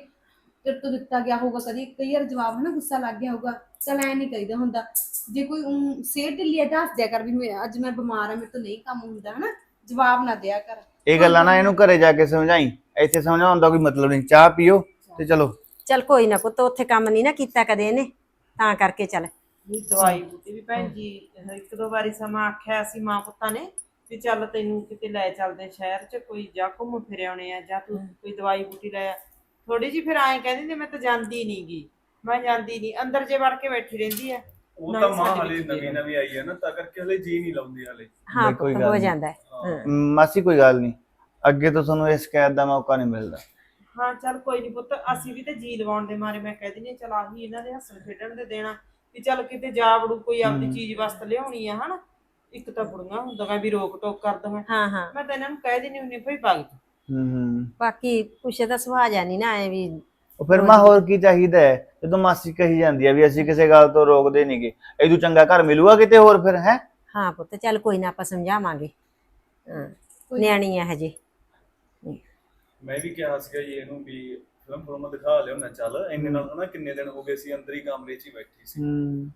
ਤੇਰੇ ਤੋਂ ਦਿੱਤਾ ਗਿਆ ਹੋਊਗਾ ਕਦੀ ਕਈ ਵਾਰ ਜਵਾਬ ਹਨਾ ਗੁੱਸਾ ਲੱਗ ਗਿਆ ਹੋਊਗਾ। ਚਲ ਐ ਨਹੀਂ ਕਰੀਦਾ ਹੁੰਦਾ। ਜੇ ਕੋਈ ਊਂ ਸਿਹਤ ਢਿੱਲੀ ਹੈ ਦੱਸ ਦਿਆ ਕਰ ਵੀ ਮੈਂ ਅੱਜ ਮੈਂ ਬਿਮਾਰ ਆ ਮੇਰੇ ਤੋਂ ਨਹੀਂ ਕੰਮ ਹੁੰਦਾ ਹਨਾ ਜਵਾਬ ਨਾ ਦਿਆ ਕਰ। ਇਹ ਗੱਲਾਂ ਨਾ ਇਹਨੂੰ ਘਰੇ ਜਾ ਕੇ ਸਮਝਾਈ। ਇੱਥੇ ਸਮਝਾਉਣ ਦਾ ਕੋਈ ਮਤਲਬ ਨਹੀਂ। ਚਾਹ ਪੀਓ ਤੇ ਚਲੋ। ਚੱਲ ਕੋਈ ਨਾ ਪੁੱਤ ਉੱਥੇ ਕੰਮ ਨਹੀਂ ਨਾ ਕੀਤਾ ਕਦੇ ਇਹਨੇ। ਤਾਂ ਕਰਕੇ ਚੱਲ। ਦਵਾਈ ਬੂਟੀ ਵੀ ਭੈਣ ਜੀ ਇੱਕ ਦੋ ਵਾਰੀ ਸਮਾਂ ਆਖਿਆ ਸੀ ਮਾਂ ਪੁੱਤਾਂ ਨੇ। ਵੀ ਚੱਲ ਤੈਨੂੰ ਕਿਤੇ ਲੈ ਚੱਲਦੇ ਸ਼ਹਿਰ 'ਚ ਕੋਈ ਜਾਂ ਘੁੰਮ ਫਿਰ ਆਉਣੇ ਆ ਜਾਂ ਤੂੰ ਕੋਈ ਦਵਾਈ ਬੂਟੀ ਲੈ ਆ। ਥੋੜੀ ਜੀ ਫਿਰ ਐਂ ਕਹਿੰਦੀ ਨੇ ਮੈਂ ਤਾਂ ਜਾਂਦੀ ਨੀ ਗੀ। ਮੈਂ ਜਾਂਦੀ ਨਹੀਂ ਅੰਦਰ ਜੇ ਵੜ ਕੇ ਬੈਠੀ ਰਹਿੰਦੀ ਆ। ਉਹ ਤਾਂ ਮਾਂ ਹਲੇ ਨਵੀਂ ਨਵੀਂ ਆਈ ਹੈ ਨਾ ਤਾਂ ਕਰਕੇ ਹਲੇ ਜੀ ਨਹੀਂ ਲਾਉਂਦੀ ਹਲੇ। ਹਾਂ ਕੋਈ ਪੁੱਤ ਗੱਲ ਹੋ ਨਹੀਂ। ਜਾਂਦਾ ਹੈ। ਹਾਂ। ਮਾਸੀ ਕੋਈ ਗੱਲ ਨਹੀਂ ਅੱਗੇ ਤੋਂ ਤੁਹਾਨੂੰ ਇਸ ਸ਼ਿਕਾਇਤ ਦਾ ਮੌਕਾ ਨਹੀਂ ਮਿਲਦਾ। ਹਾਂ ਚੱਲ ਕੋਈ ਨਹੀਂ ਪੁੱਤ ਅਸੀਂ ਵੀ ਤੇ ਜੀ ਲਵਾਉਣ ਦੇ ਮਾਰੇ ਮੈਂ ਕਹਿ ਦਿੰਦੀ ਹਾਂ, ਚੱਲ ਆਹੀ ਇਹਨਾਂ ਦੇ ਹੱਸਣ ਖੇਡਣ ਦੇ ਦੇਣਾ ਵੀ ਚੱਲ ਕਿਤੇ ਜਾ ਵੜੂ ਕੋਈ ਆਪਦੀ ਚੀਜ਼ ਵਸਤ ਲਿਆਉਣੀ ਆ ਹਨਾ? ਇੱਕ ਤਾਂ ਬੁੜੀਆਂ ਹੁੰਦੀਆਂ ਵੀ ਰੋਕ ਟੋਕ ਕਰਦੀਆਂ ਹਾਂ ਹਾਂ। ਮੈਂ ਤਾਂ ਇਹਨਾਂ ਨੂੰ ਕਹਿ ਦਿੰਦੀ ਹੁੰਦੀ ਭਈ ਭਗਤ ਹੂੰ ਹੂੰ। ਬਾਕੀ ਕੁਛ ਦਾ ਸੁਭਾਅ ਜਾ ਨਹੀਂ ਨਾ ਐ ਵੀ ਉਹ ਫਿਰ ਮੈਂ ਹੋਰ ਕੀ ਚਾਹੀਦਾ ਹੈ? ਜਦੋਂ ਮਾਸੀ ਕਹੀ ਜਾਂਦੀ ਹੈ ਵੀ ਅਸੀਂ ਕਿਸੇ ਗੱਲ ਤੋਂ ਰੋਕਦੇ ਨਹੀਂਗੇ ਇਹਦੂ ਚੰਗਾ ਘਰ ਮਿਲੂਗਾ ਕਿਤੇ ਹੋਰ ਫਿਰ ਹੈ? ਹਾਂ ਪੁੱਤ ਚੱਲ ਕੋਈ ਨਾ ਆਪਾਂ ਸਮਝਾਵਾਂਗੇ। ਹਾਂ ਨਿਆਣੀ ਹੈ ਹਜੇ। ਮੈਂ ਵੀ ਕਿਹਾ ਸੀਗਾ ਜੀ ਇਹਨੂੰ ਵੀ ਫਿਲਮ ਫਿਲਮ ਦਿਖਾ ਲਿਓ ਨਾ ਚੱਲ। ਇੰਨੇ ਨਾਲ ਹਨਾ ਕਿੰਨੇ ਦਿਨ ਹੋ ਗਏ ਸੀ ਅੰਦਰ ਹੀ ਕਮਰੇ 'ਚ ਹੀ ਬੈਠੀ ਸੀ। ਹੂੰ।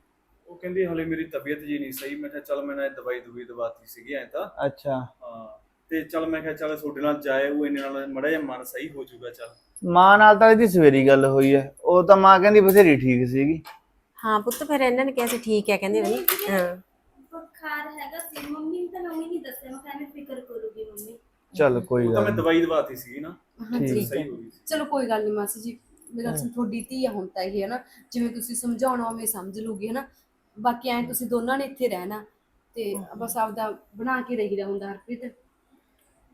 ਉਹ ਕਹਿੰਦੀ ਹਲੇ ਮੇਰੀ ਤਬੀਅਤ ਜੀ ਨਹੀਂ ਸਹੀ ਮੈਂ ਕਿਹਾ ਚੱਲ ਮੈਂ ਨਾ ਇਹ ਦਵਾਈ ਦੂਈ ਦਵਾਤੀ ਸੀਗੀ ਐ ਤਾਂ। ਅੱਛਾ। ਹਾਂ ਤੇ ਚੱਲ ਮੈਂ ਕਿਹਾ ਚੱਲ ਤੁਹਾਡੇ ਨਾਲ ਜਾਏ ਉਹ ਇੰਨੇ ਨਾਲ ਮੜਾ ਜਿਹਾ ਮਨ ਸਹੀ ਹੋ ਜਾਊਗਾ ਚੱਲ। ਮਾਂ ਨਾਲ ਤਾਂ ਇਹਦੀ ਸਵੇਰੀ ਗੱਲ ਹੋਈ ਹੈ ਉਹ ਤਾਂ ਮਾਂ ਕਹਿੰਦੀ ਬਥੇਰੀ ਠੀਕ ਸੀਗੀ। ਹਾਂ ਪੁੱਤ ਫਿਰ ਇਹਨਾਂ ਨੇ ਕਿਹਾ ਸੀ ਠੀਕ ਹੈ ਕਹਿੰਦੇ ਨਹੀਂ ਹਾਂ। ਬੁਖਾਰ ਹੈਗਾ ਸੀ ਮੰਮੀ ਨੂੰ ਤਾਂ ਮੰਮੀ ਨਹੀਂ ਦੱਸਿਆ ਮੈਂ ਕਹਿੰਦੀ ਫਿਕਰ ਕਰੂਗੀ ਮੰਮੀ। ਚੱਲ ਕੋਈ ਉਹ ਤਾਂ ਗੱਲ ਮੈਂ ਨੀ। ਦਵਾਈ ਦਵਾਤੀ ਸੀਗੀ ਨਾ ਹਾਂਜੀ ਸਹੀ ਹੋ ਗਈ ਸੀ। ਚਲੋ ਕੋਈ ਗੱਲ ਨਹੀਂ ਮਾਸੀ ਜੀ ਮੇਰਾ ਤੁਹਾਡੀ ਧੀ ਆ ਹੁਣ ਤਾਂ ਇਹ ਹੈ ਨਾ ਜਿਵੇਂ ਤੁਸੀਂ ਸਮਝਾਉਣਾ ਉਵੇਂ ਸਮਝ ਲੂਗੀ ਹੈ ਨਾ ਬਾਕੀ ਐ ਤੁਸੀਂ ਦੋਨਾਂ ਨੇ ਇੱਥੇ ਰਹਿਣਾ ਤੇ ਬਸ ਆਪਦਾ ਬਣਾ ਕੇ ਰਹੀਦਾ ਹੁੰਦਾ ਹਰਪ੍ਰੀਤ।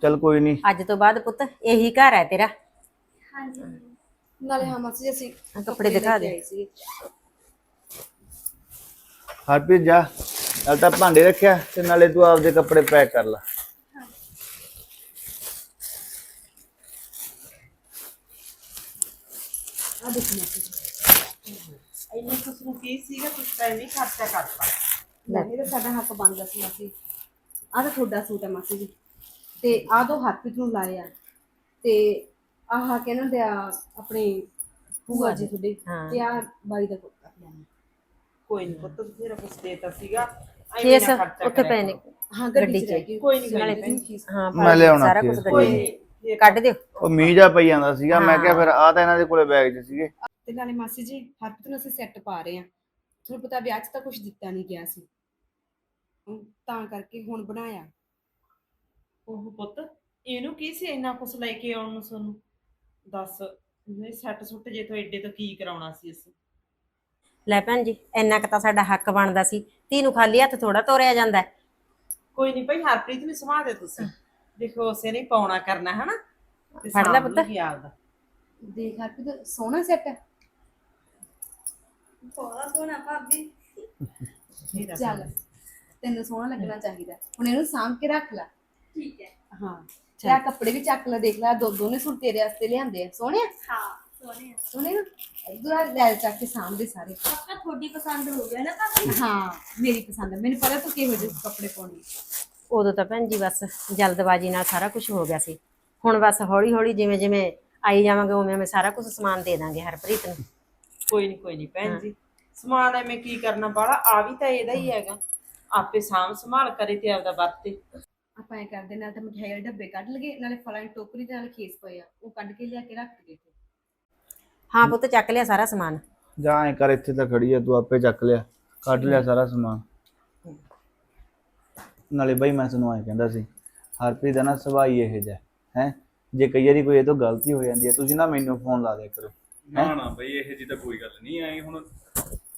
ਚੱਲ ਕੋਈ ਨਹੀਂ ਅੱਜ ਤੋਂ ਬਾਅਦ ਪੁੱਤ ਇਹੀ ਘਰ ਹੈ ਤੇਰਾ। ਹਾਂਜੀ। ਨਾਲੇ ਹਾਂ ਮਾਸੀ ਜੀ ਅਸੀਂ ਆਹ ਕੱਪੜੇ ਦਿਖਾ ਕੇ ਦੇ। ਆਏ ਸੀਗੇ। ਹਰਪ੍ਰੀਤ ਜਾ ਨਾਲ ਤਾਂ ਭਾਂਡੇ ਰੱਖਿਆ ਤੇ ਨਾਲੇ ਤੂੰ ਆਪਦੇ ਕੱਪੜੇ ਪੈਕ ਕਰ ਲੈ ਆਹ ਦੇਖੋ ਮਾਸੀ ਜੀ ਇੰਨੇ ਕੁਛ ਨੂੰ ਕੀ ਸੀਗਾ ਤੁਸੀਂ ਤਾਂ ਨਹੀਂ ਖਰਚਾ ਕਰਤਾ ਲੈ। ਇਹ ਤਾਂ ਸਾਡਾ ਹੱਕ ਬਣਦਾ ਸੀ ਮਾਸੀ। ਆਹ ਤਾਂ ਤੁਹਾਡਾ ਸੂਟ ਹੈ ਮਾਸੀ ਜੀ। ਤੇ ਆਹ ਦੋ ਹਰਪ੍ਰੀਤ ਨੂੰ ਲਾਏ ਆ। ਤੇ ਆਹ ਕਹਿੰਦੇ ਹੁੰਦੇ ਆ ਆਪਣੇ ਭੂਆ ਜੀ ਤੁਹਾਡੇ। ਹਾਂ। ਤੇ ਆਹ ਬਾਈ ਦਾ ਕੁੜਤਾ ਕੋਈ ਨਹੀਂ ਪੁੱਤ ਬਥੇਰਾ ਕੁਛ ਦੇਤਾ ਸੀਗਾ। ਐਵੇਂ ਕੇਸ ਨਾ ਖਰਚਾ ਉੱਥੇ ਕਰਿਆ ਪਏ ਨੇ। ਕਰੋ। ਹਾਂ ਗੱਡੀ ਗੱਡੀ 'ਚ। ਚ ਰਹਿ ਗਈ। ਕੋਈ ਨਹੀਂ ਨਾਲੇ ਕੋਈ ਭੈਣ ਨਹੀਂ ਹਾਂ ਮੈਂ ਭਾਈ, ਲਿਆਉਣਾ ਸਾਰਾ ਕੇਸ। ਕੁਝ ਕੋਈ ਗੱਡੀ ਨਹੀਂ ਫਿਰ ਕੱਢ ਦਿਓ। ਉਹ ਮੀਂਹ ਜਾ ਪਈ ਜਾਂਦਾ ਸੀਗਾ ਮੈਂ ਕਿਹਾ ਫਿਰ ਆ ਤਾਂ ਇਹਨਾਂ ਦੇ ਕੋਲੇ ਬੈਗ 'ਚ ਸੀਗੇ। ਤੇ ਨਾਲੇ ਮਾਸੀ ਜੀ ਹਰਪ੍ਰੀਤ ਨੂੰ ਅਸੀਂ ਸੈੱਟ ਪਾ ਰਹੇ ਆ। ਤੁਹਾਨੂੰ ਪਤਾ ਵਿਆਹ 'ਚ ਤਾਂ ਕੁਝ ਦਿੱਤਾ ਨਹੀਂ ਗਿਆ ਸੀ। ਤਾਂ ਕਰਕੇ ਹੁਣ ਬਣਾਇਆ। ਉਹ ਪੁੱਤ ਇਹਨੂੰ ਕੀ ਸੀ ਇੰਨਾ ਕੁਛ ਲੈ ਕੇ ਆਉਣ ਨੂੰ ਸਾਨੂੰ? ਦੱਸ ਇਹ ਸੱਟ ਸੁੱਟ ਜੇ ਤੋਂ ਐਡੇ ਤੋਂ ਕੀ ਕਰਾਉਣਾ ਸੀ ਅਸੀਂ? ਲੈ ਭੈਣ ਜੀ ਇੰਨਾ ਕੁ ਤਾਂ ਸਾਡਾ ਹੱਕ ਬਣਦਾ ਸੀ। ਧੀ ਨੂੰ ਖਾਲੀ ਹੱਥ ਥੋੜਾ ਤੋਰਿਆ ਜਾਂਦਾ ਹੈ। ਕੋਈ ਨਹੀਂ ਭਾਈ ਹਰਪ੍ਰੀਤ ਨੂੰ ਸਮਾ ਦੇ ਤੁਸੀਂ। ਦੇਖੋ ਉਸੇ ਨੇ ਪਾਉਣਾ ਕਰਨਾ ਹੈ ਨਾ ਤੇ ਫੜ ਲੈ ਸਾਂਭ ਪੁੱਤ। ਲੂਗੀ ਆਪਦਾ। ਦੇਖ ਹਰਪ੍ਰੀਤ ਸੋਹਣਾ ਸੈੱਟ ਹੈ। ਬਹੁਤ ਸੋਹਣਾ ਭਾਬੀ। ਚੱਲ ਤੈਨੂੰ ਸੋਹਣਾ ਲੱਗਣਾ ਚਾਹੀਦਾ। ਹੁਣ ਇਹਨੂੰ ਸਾਂਭ ਕੇ ਰੱਖ ਲੈ। ਠੀਕ ਹੈ। ਹਾਂ ਤੇ ਆਹ ਕੱਪੜੇ ਵੀ ਚੱਕ ਲੈ ਦੇਖ ਲੈ ਦੋ ਦੋਨੇ ਸੂਟ ਤੇਰੇ ਵਾਸਤੇ ਲਿਆਂਦੇ ਆ। ਸੋਹਣੇ ਆ? ਹਾਂ ਸੋਹਣੇ ਆ। ਸੋਹਣੇ ਨਾ ਇਧਰ ਆ ਲੈ ਚੱਕ ਕੇ ਸਾਂਭਦੇ ਸਾਰੇ। ਪੱਕਾ ਤੁਹਾਡੀ ਪਸੰਦ ਹੋ ਗਿਆ ਨਾ ਭਾਬੀ? ਹਾਂ ਮੇਰੀ ਪਸੰਦ ਹੈ ਮੈਨੂੰ ਪਤਾ ਤੂੰ ਕਿਹੋ ਜਿਹੇ ਕੱਪੜੇ ਪਾਉਣੇ ਉਦੋਂ ਤਾਂ ਭੈਣ ਜੀ ਬਸ ਜਲਦਬਾਜ਼ੀ ਨਾਲ ਸਾਰਾ ਕੁਝ ਹੋ ਗਿਆ ਸੀ। ਹੁਣ ਬਸ ਹੌਲੀ ਹੌਲੀ ਜਿਵੇਂ ਜਿਵੇਂ ਆਈ ਜਾਵਾਂਗੇ ਉਵੇਂ ਉਵੇਂ ਸਾਰਾ ਕੁਝ ਸਮਾਨ ਦੇ ਦਾਂਗੇ ਹਰਪ੍ਰੀਤ ਨੂੰ। ਕੋਈ ਨਹੀਂ ਕੋਈ ਨਹੀਂ ਭੈਣ ਜੀ। ਸਮਾਨ ਐਵੇਂ ਕੀ ਕਰਨਾ ਬਾਲਾ ਆ ਵੀ ਤਾਂ ਇਹਦਾ ਹੀ ਹੈਗਾ। ਆਪੇ ਸਾਂਭ ਸੰਭਾਲ ਕਰੇ ਤੇ ਆਪਦਾ ਵਰਤੇ ਆਪਾਂ ਐ ਕਰਦੇ ਨਾਲ ਤਾਂ ਮਠਿਆਈ ਵਾਲੇ ਡੱਬੇ ਕੱਢ ਲਗੇ ਨਾਲੇ ਫਲਾਂ ਦੀ ਟੋਕਰੀ ਦੇ ਨਾਲ ਖੇਸ ਪਏ ਆ ਉਹ ਕੱਢ ਕੇ ਲਿਆ ਕੇ ਰੱਖ ਦੇ ਹਾਂ ਪੁੱਤ ਚੱਕ ਲਿਆ ਸਾਰਾ ਸਮਾਨ। ਜਾਂ ਐ ਕਰ ਇੱਥੇ ਤਾਂ ਖੜੀ ਆ ਤੂੰ ਆਪੇ ਚੱਕ ਲਿਆ ਕੱਢ ਲਿਆ ਸਾਰਾ ਸਮਾਨ। ਨਾਲੇ ਬਈ ਮੈਂ ਤੁਹਾਨੂੰ ਐ ਕਹਿੰਦਾ ਸੀ ਹਰਪ੍ਰੀਤ ਦਾ ਨਾ ਸੁਭਾਅ ਹੀ ਇਹੋ ਜਿਹਾ ਹੈ। ਜੇ ਕਈ ਵਾਰੀ ਕੋਈ ਇਹ ਤੋਂ ਗਲਤੀ ਹੋ ਜਾਂਦੀ ਹੈ ਤੁਸੀਂ ਨਾ ਮੈਨੂੰ ਫੋਨ ਲਾ ਦਿਆ ਕਰੋ। ਨਾ ਨਾ ਬਈ ਇਹ ਜੀ ਤਾਂ ਕੋਈ ਗੱਲ ਨਹੀਂ ਆਈ ਹੁਣ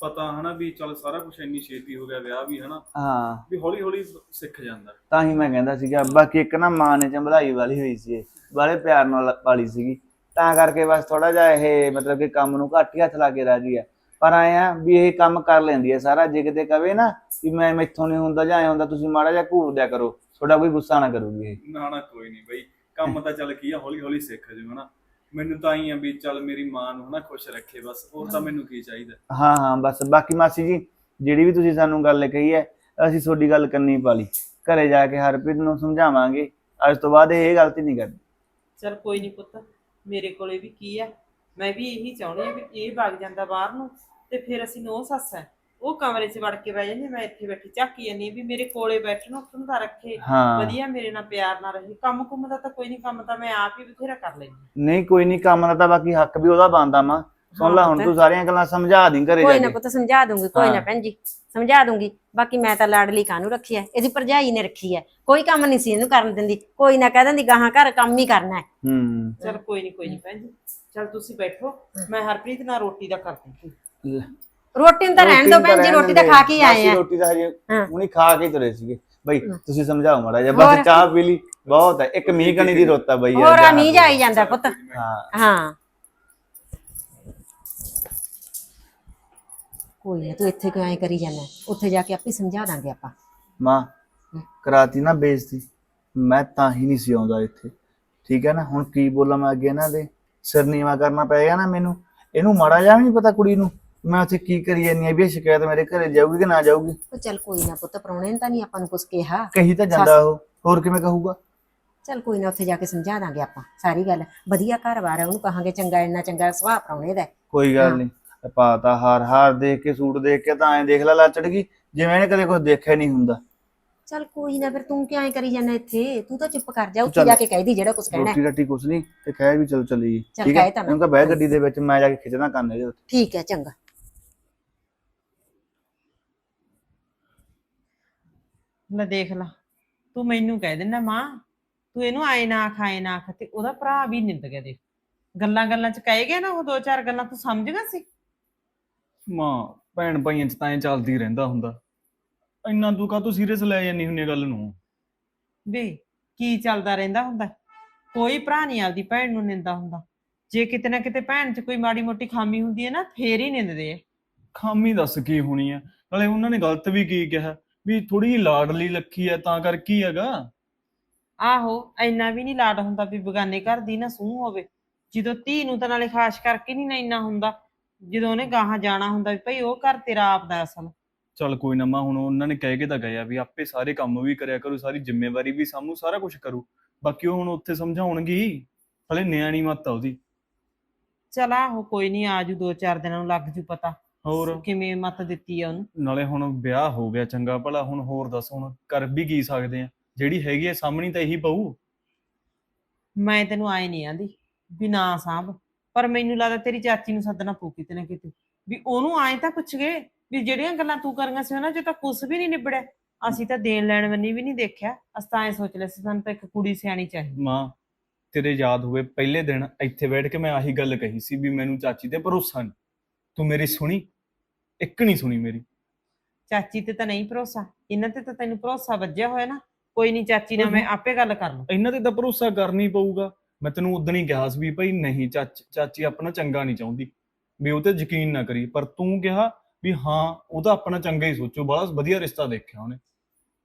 ਪਤਾ ਹਨਾ ਵੀ ਚੱਲ ਸਾਰਾ ਕੁਝ ਇੰਨੀ ਛੇਤੀ ਹੋ ਗਿਆ ਵਿਆਹ ਵੀ ਹਨਾ ਹਾਂ। ਵੀ ਹੌਲੀ ਹੌਲੀ ਸਿੱਖ ਜਾਂਦਾ। ਤਾਂ ਹੀ ਮੈਂ ਕਹਿੰਦਾ ਸੀਗਾ ਬਾਕੀ ਇੱਕ ਨਾ ਮਾਂ ਨੇ ਚੰਬਲਾਈ ਵਾਲੀ ਹੋਈ ਸੀ ਬਾਲੇ ਪਿਆਰ ਨਾਲ ਪਾਲੀ ਸੀਗੀ। ਤਾਂ ਕਰਕੇ ਬਸ ਥੋੜਾ ਜਿਹਾ ਇਹ ਮਤਲਬ ਕਿ ਕੰਮ ਨੂੰ ਘੱਟ ਹੀ ਹੱਥ ਲਾ ਕੇ ਰਾਜੀ ਆ। ਪਰ ਆਏ ਆ ਵੀ ਇਹ ਕੰਮ ਕਰ ਲੈਂਦੀ ਹੈ ਸਾਰਾ ਜੇ ਕਿਤੇ ਕਵੇ ਨਾ ਕਿ ਮੈਂ ਮੈਥੋਂ ਨਹੀਂ ਹੁੰਦਾ ਜਾਂ ਐ ਹੁੰਦਾ ਤੁਸੀਂ ਮਾੜਾ ਜਿਹਾ ਘੂਰ ਦਿਆ ਕਰੋ ਤੁਹਾਡਾ ਕੋਈ ਗੁੱਸਾ ਨਾ ਕਰੂਗੀ ਇਹ। ਨਾ ਨਾ ਕੋਈ ਨਹੀਂ ਬਈ ਕੰਮ ਤਾਂ ਚੱਲ ਕੀ ਆ ਹੌਲੀ ਹੌਲੀ ਸਿੱਖ ਜਾਊ ਹਨਾ। ਮੈਨੂੰ ਤਾਂ ਹੀ ਆ ਵੀ ਚੱਲ ਮੇਰੀ ਮਾਂ ਨੂੰ ਹਨਾ ਖੁਸ਼ ਰੱਖੇ ਬਸ ਹੋਰ ਤਾਂ ਮੈਨੂੰ ਕੀ ਚਾਹੀਦਾ? ਹਾਂ ਹਾਂ ਬਸ। ਬਾਕੀ ਮਾਸੀ ਜੀ ਜਿਹੜੀ ਵੀ ਤੁਸੀਂ ਸਾਨੂੰ ਗੱਲ ਕਹੀ ਹੈ ਅਸੀਂ ਤੁਹਾਡੀ ਗੱਲ ਕੰਨੀ ਪਾ ਲਈ ਘਰੇ ਜਾ ਕੇ ਹਰਪ੍ਰੀਤ ਨੂੰ ਸਮਝਾਵਾਂਗੇ। ਅੱਜ ਤੋਂ ਬਾਅਦ ਇਹ ਗਲਤੀ ਨਹੀਂ ਕਰਨੀ। ਚਲ ਕੋਈ ਨਹੀਂ ਪੁੱਤ ਮੇਰੇ ਕੋਲੇ ਵੀ ਕੀ ਹੈ? ਮੈਂ ਵੀ ਇਹੀ ਚਾਹੁੰਦੀ ਹਾਂ ਵੀ ਇਹ ਵਗ ਜਾਂਦਾ ਬਾਹਰ ਨੂੰ ਤੇ ਫਿਰ ਅਸੀਂ ਨੋ ਸੱਸ ਹੈ। ਉਹ ਕਮਰੇ 'ਚ ਵੜ ਕੇ ਬਹਿ ਜਾਂਦੀ ਮੈਂ ਇੱਥੇ ਬੈਠੀ ਝਾਕੀ ਜਾਂਦੀ ਵੀ ਮੇਰੇ ਕੋਲੇ ਬੈਠਣ ਉੱਠਣ ਦਾ ਰੱਖੇ। ਹਾਂ। ਵਧੀਆ ਮੇਰੇ ਨਾਲ ਪਿਆਰ ਨਾਲ ਰਹੇ। ਕੰਮ ਕੁੰਮ ਦਾ ਤਾਂ ਕੋਈ ਨਹੀਂ ਕੰਮ ਤਾਂ ਮੈਂ ਆਪ ਹੀ ਬਥੇਰਾ ਕਰ ਲੈਂਦੀ ਨਹੀਂ ਕੋਈ ਨਹੀਂ ਕੰਮ ਦਾ ਤਾਂ ਬਾਕੀ ਹੱਕ ਵੀ ਉਹਦਾ ਬਣਦਾ ਮਾਂ ਸੁਣ ਲੈ ਹੁਣ ਤੂੰ ਸਾਰੀਆਂ ਗੱਲਾਂ ਸਮਝਾ ਦੀ ਘਰੇ ਕੋਈ ਜਾ ਨਾ ਕੇ। ਪੁੱਤ ਸਮਝਾ ਦੂੰਗੀ ਕੋਈ ਨਾ ਹਾਂ। ਭੈਣ ਜੀ ਸਮਝਾ ਦੂੰਗੀ। ਬਾਕੀ ਮੈਂ ਤਾਂ ਲਾਡਲੀ ਕਾਹਨੂੰ ਰੱਖੀ ਹੈ ਇਹਦੀ ਭਰਜਾਈ ਨੇ ਰੱਖੀ ਹੈ ਕੋਈ ਕੰਮ ਨਹੀਂ ਸੀ ਇਹਨੂੰ ਕਰਨ ਦਿੰਦੀ। ਕੋਈ ਨਾ ਕਹਿ ਦਿੰਦੀ ਗਾਹਾਂ ਘਰ ਕੰਮ ਹੀ ਕਰਨਾ ਹੈ ਹੂੰ। ਚਲ ਕੋਈ ਨਹੀਂ ਕੋਈ ਨਹੀਂ ਭੈਣ ਜੀ। ਚਲ ਤੁਸੀਂ ਬੈਠੋ ਮੈਂ ਹਰਪ੍ਰੀਤ ਨਾਲ ਰੋਟੀ ਦਾ ਕਰਦੀ ਲੈ। ਰੋਟੀ ਨੂੰ ਤਾਂ ਰਹਿਣ ਦੋ ਭੈਣ ਜੀ ਰੋਟੀ ਤਾਂ ਖਾ ਕੇ ਹੀ ਆਏ ਆ। ਰੋਟੀ ਤਾਂ ਹਜੇ ਹਾਂ। ਹੁਣੀ ਖਾ ਕੇ ਹੀ ਤੁਰੇ ਸੀਗੇ। ਬਈ ਤੁਸੀਂ ਸਮਝਾਓ ਮਾੜਾ ਜਿਹਾ ਹੋਰ। ਬਸ ਚਾਹ ਪੀ ਲਈ ਬਹੁਤ ਹੈ। ਇੱਕ ਮੀਂਹ ਕਣੀ ਦੀ ਰੋਤਾ ਬਈ ਯਾਰ, ਹੋਰ ਆ ਮੀਂਹ ਜਾਈ ਜਾਂਦਾ ਪੁੱਤ। ਹਾਂ। ਹਾਂ। ਕੋਈ ਨਾ ਤੂੰ ਇੱਥੇ ਕਿਉਂ ਐ ਕਰੀ ਜਾਂਦਾ? ਉੱਥੇ ਜਾ ਕੇ ਆਪੇ ਸਮਝਾ ਦਾਂਗੇ ਆਪਾਂ। ਮਾਂ ਕਰਾਤੀ ਨਾ ਬੇਇੱਜ਼ਤੀ। ਮੈਂ ਤਾਂ ਹੀ ਨਹੀਂ ਸੀ ਆਉਂਦਾ ਇੱਥੇ। ਠੀਕ ਹੈ ਨਾ? ਹੁਣ ਕੀ ਬੋਲਾਂ ਮੈਂ ਅੱਗੇ ਇਹਨਾਂ ਦੇ? ਸਿਰ ਨੀਵਾ ਕਰਨਾ ਪਏਗਾ ਨਾ ਮੈਨੂੰ। ਇਹਨੂੰ ਮਾੜਾ ਜਿਹਾ ਵੀ ਨਹੀਂ ਪਤਾ ਕੁੜੀ ਨੂੰ। ਮੈਂ ਉੱਥੇ ਕੀ ਕਰੀ ਜਾਂਦੀ ਆ? ਵੀ ਇਹ ਸ਼ਿਕਾਇਤ ਮੇਰੇ ਘਰੇ ਜਾਊਗੀ ਕਿ ਨਾ ਜਾਊਗੀ? ਉਹ ਚੱਲ ਕੋਈ ਨਾ ਪੁੱਤ ਪ੍ਰਾਹੁਣੇ ਨੇ ਤਾਂ ਨਹੀਂ ਆਪਾਂ ਨੂੰ ਕੁਝ ਕਿਹਾ। ਕਹੀ ਤਾਂ ਜਾਂਦਾ ਉਹ। ਹੋਰ ਕਿਵੇਂ ਕਹੂਗਾ? ਚੱਲ ਕੋਈ ਨਾ ਉੱਥੇ ਜਾ ਕੇ ਸਮਝਾ ਦਾਂਗੇ ਆਪਾਂ ਸਾਰੀ ਗੱਲ। ਵਧੀਆ ਘਰ-ਬਾਰ ਹੈ ਉਹਨੂੰ ਕਹਾਂਗੇ ਚੰਗਾ ਇੰਨਾ ਚੰਗਾ ਸੁਭਾਅ ਪ੍ਰਾਹੁਣੇ ਦਾ ਹੈ। ਕੋਈ ਗੱਲ ਨਹੀਂ। ਪਾਤਾ ਹਾਰ ਹਾਰ ਦੇਖ ਕੇ ਸੂਟ ਦੇਖ ਕੇ ਤਾਂ ਐਂ ਦੇਖ ਲੈ ਲੱਚੜ ਗਈ ਜਿਵੇਂ ਇਹਨੇ ਕਦੇ ਕੁਝ ਦੇਖਿਆ ਨਹੀਂ ਹੁੰਦਾ। ਚੱਲ ਕੋਈ ਨਾ ਫਿਰ ਤੂੰ ਕਿਉਂ ਐ ਕਰੀ ਜਾਂਦਾ ਇੱਥੇ? ਤੂੰ ਤਾਂ ਚੁੱਪ ਕਰ ਜਾ ਉੱਥੇ। ਜਾ ਕੇ ਕਹਿ ਦੀ ਜਿਹੜਾ ਕੁਝ ਕਹਿਣਾ ਹੈ। ਰੋਟੀ ਰੱਟੀ ਕੁਛ ਨਹੀਂ ਤੇ ਖੈਰ ਵੀ ਚਲ ਚੱਲੀ ਚੱਲ ਠੀਕ ਕਹਿ ਹੈ ਤਾ ਮੈਂ। ਇਹਨੂੰ ਕਹ ਬਹਿ ਗੱਡੀ ਦੇ ਵਿੱਚ ਮੈਂ ਜਾ ਕੇ ਖਿੱਚਦਾ ਕੰਨ ਇਹਦੇ ਉੱਤੇ। ਠੀਕ ਹੈ ਚੰਗਾ। ਲੈ ਦੇਖ ਲਾ। ਤੂੰ ਮੈਨੂੰ ਕਹਿ ਦਿੰਦਾ ਮਾਂ ਤੂੰ ਇਹਨੂੰ ਆਏ ਨਾ ਆਖ ਆਏ ਨਾ ਤੇ ਉਹਦਾ ਭਰਾ ਵੀ ਨਿੰਦ ਗਿਆ ਦੇਖ। ਗੱਲਾਂ ਗੱਲਾਂ ਚ ਕਹੇ ਗਿਆ ਨਾ ਉਹ ਦੋ ਚਾਰ ਗੱਲਾਂ ਤੂੰ ਸਮਝ ਗਿਆ ਸੀ? ਮਾਂ ਭੈਣ ਭਾਈਆਂ ਚ ਤਾਂ ਐਂ ਚੱਲਦੀ ਰਹਿੰਦਾ ਹੁੰਦਾ। ਇੰਨਾ ਤੂੰ ਕਾਹਤੋਂ ਸੀਰੀਅਸ ਲੈ ਜਾਂਦੀ ਹੁੰਨੀ ਗੱਲ ਨੂੰ? ਵੇ ਕੀ ਚੱਲਦਾ ਰਹਿੰਦਾ ਹੁੰਦਾ? ਕੋਈ ਭਰਾ ਨਹੀਂ ਆਪਦੀ ਭੈਣ ਨੂੰ ਨਿੰਦਾ ਹੁੰਦਾ। ਜੇ ਕਿਤੇ ਨਾ ਕਿਤੇ ਭੈਣ 'ਚ ਕੋਈ ਮਾੜੀ ਮੋਟੀ ਖਾਮੀ ਹੁੰਦੀ ਹੈ ਨਾ ਫੇਰ ਹੀ ਨਿੰਦਦੇ ਆ। ਖਾਮੀ ਦੱਸ ਕੀ ਹੋਣੀ ਆ? ਨਾਲੇ ਉਹਨਾਂ ਨੇ ਗਲਤ ਵੀ ਕੀ ਕਿਹਾ? ਵੀ ਥੋੜੀ ਲਾਡਲੀ ਲੱਖੀ ਆ ਤਾਂ ਕਰਕੇ ਹੀ ਹੈਗਾ। ਆਹੋ ਇੰਨਾ ਵੀ ਨਹੀਂ ਲਾਡ ਹੁੰਦਾ ਵੀ ਬਗਾਨੇ ਘਰ ਦੀ ਨਾ ਸੂਹ ਹੋਵੇ। ਜਦੋਂ ਧੀ ਨੂੰ ਤਾਂ ਨਾਲੇ ਖਾਸ ਕਰਕੇ ਨਹੀਂ ਨਾ ਇੰਨਾ ਹੁੰਦਾ। ਜਦੋਂ ਉਹਨੇ ਗਾਹਾਂ ਜਾਣਾ ਹੁੰਦਾ ਵੀ ਭਈ ਉਹ ਘਰ ਤੇਰਾ ਆਪ ਦਾ ਅਸਲ। ਚੱਲ ਕੋਈ ਨਾ ਮਾਂ ਹੁਣ ਉਹਨਾਂ ਨੇ ਕਹਿ ਕੇ ਤਾਂ ਗਏ ਆ ਵੀ ਆਪੇ ਸਾਰੇ ਕੰਮ ਵੀ ਕਰਿਆ ਕਰੂ ਸਾਰੀ ਜ਼ਿੰਮੇਵਾਰੀ ਵੀ ਸਾਮੂ ਸਾਰਾ ਕੁਝ ਕਰੂ। ਬਾਕੀ ਉਹ ਹੁਣ ਉੱਥੇ ਸਮਝਾਉਣਗੇ ਹੀ। ਹਲੇ ਨਿਆਣੀ ਮੱਤ ਆ ਉਹਦੀ। ਚਲ ਆਹੋ ਕੋਈ ਨਹੀਂ ਆਜੂ ਦੋ ਚਾਰ ਦਿਨਾਂ ਨੂੰ ਲੱਗ ਜੂ ਪਤਾ। ਹੋਰ? ਕਿਵੇਂ ਮਤ ਦਿੱਤੀ ਆ ਉਹਨੂੰ? ਨਾਲੇ ਹੁਣ ਵਿਆਹ ਹੋ ਗਿਆ ਚੰਗਾ ਭਲਾ ਹੁਣ ਹੋਰ ਦੱਸ ਹੁਣ ਕਰ ਵੀ ਕੀ ਸਕਦੇ ਆ? ਜਿਹੜੀ ਹੈਗੀ ਆ ਸਾਹਮਣੀ ਤਾਂ ਇਹੀ ਪਊ। ਮੈਂ ਤੈਨੂੰ ਆਏ ਨਹੀਂ ਆਂਦੀ ਵੀ ਨਾ ਸਾਂਭ ਪਰ ਮੈਨੂੰ ਲੱਗਦਾ ਤੇਰੀ ਚਾਚੀ ਨੂੰ ਸੱਦਣਾ ਪਊ ਕਿਤੇ ਨਾ ਕਿਤੇ। ਵੀ ਉਹਨੂੰ ਆਏ ਤਾਂ ਪੁੱਛ ਗਏ ਵੀ ਜਿਹੜੀਆਂ ਗੱਲਾਂ ਤੂੰ ਕਰੀਆਂ ਸੀ ਉਹਨਾਂ 'ਚ ਤਾਂ ਕੁਝ ਵੀ ਨਹੀਂ ਨਿਬੜਿਆ। ਅਸੀਂ ਤਾਂ ਦੇਣ ਲੈਣ ਵੰਨੀ ਵੀ ਨਹੀਂ ਦੇਖਿਆ। ਅਸੀਂ ਤਾਂ ਐ ਸੋਚ ਲਿਆ ਸੀ ਸਾਨੂੰ ਤਾਂ ਇੱਕ ਕੁੜੀ ਸਿਆਣੀ ਚਾਹੀਦੀ। ਮਾਂ ਤੇਰੇ ਯਾਦ ਹੋਵੇ ਪਹਿਲੇ ਦਿਨ ਇੱਥੇ ਬੈਠ ਕੇ ਮੈਂ ਆਹੀ ਗੱਲ ਕਹੀ ਸੀ ਵੀ ਮੈਨੂੰ ਚਾਚੀ ਤੇ ਭਰੋਸਾ ਨਹੀਂ ਤੂੰ ਮੇਰੀ ਸੁਣੀ ਇੱਕ ਨਹੀਂ ਸੁਣੀ ਮੇਰੀ। ਚਾਚੀ ਤੇ ਤਾਂ ਨਹੀਂ ਭਰੋਸਾ। ਇਹਨਾਂ ਤੇ ਤਾਂ ਤੈਨੂੰ ਭਰੋਸਾ ਵੱਜਿਆ ਹੋਇਆ ਨਾ। ਕੋਈ ਨਹੀਂ ਚਾਚੀ ਨਾਲ ਮੈਂ ਆਪੇ ਗੱਲ ਕਰ ਲੂੰ। ਇਹਨਾਂ ਤੇ ਤਾਂ ਭਰੋਸਾ ਕਰਨੀ ਪਊਗਾ। ਮੈਂ ਤੈਨੂੰ ਉਦੋਂ ਹੀ ਕਿਹਾ ਸੀ ਵੀ ਭਾਈ ਨਹੀਂ ਚਾਚ ਚਾਚੀ ਆਪਣਾ ਚੰਗਾ ਨਹੀਂ ਚਾਹੁੰਦੀ। ਵੀ ਉਹ ਤੇ ਯਕੀਨ ਨਾ ਕਰੀ। ਪਰ ਤੂੰ ਕਿਹਾ ਵੀ ਹਾਂ ਉਹ ਤਾਂ ਆਪਣਾ ਚੰਗਾ ਹੀ ਸੋਚੋ। ਬੜਾ ਵਧੀਆ ਰਿਸ਼ਤਾ ਦੇਖਿਆ ਉਹਨੇ।